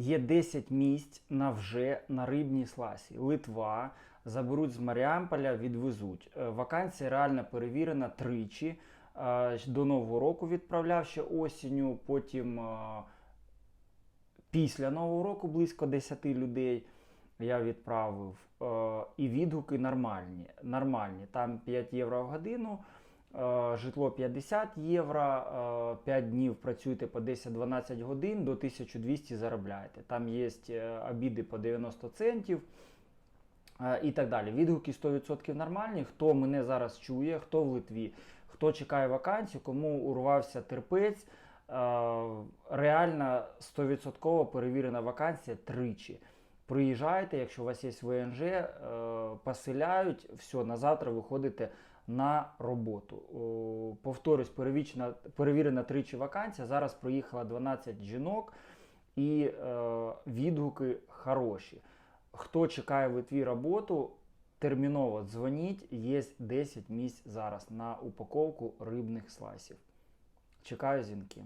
Є 10 місць на вже на рибній сласі. Литва заберуть з Маріамполя, відвезуть. Е, Вакансія реально перевірена тричі. Е, До Нового року відправляв ще осінню, потім е, після Нового року близько 10 людей я відправив. І відгуки нормальні. нормальні. Там 5 євро в годину, житло 50 євро, е, 5 днів працюєте по 10-12 годин, до 1200 заробляєте. Там є е, обіди по 90 центів. Е, І так далі. Відгуки 100% нормальні. Хто мене зараз чує, хто в Литві, хто чекає вакансію, кому урвався терпець. е, Реально 100% перевірена вакансія тричі. Приїжджайте, якщо у вас є ВНЖ, е, поселяють, все, на завтра виходите на роботу. Повторюсь, перевічна- перевірена тричі вакансія. Зараз приїхало 12 жінок і е, відгуки хороші. Хто чекає в Литві роботу, терміново дзвоніть. Є 10 місць зараз на упаковку рибних слайсів. Чекаю дзвінки.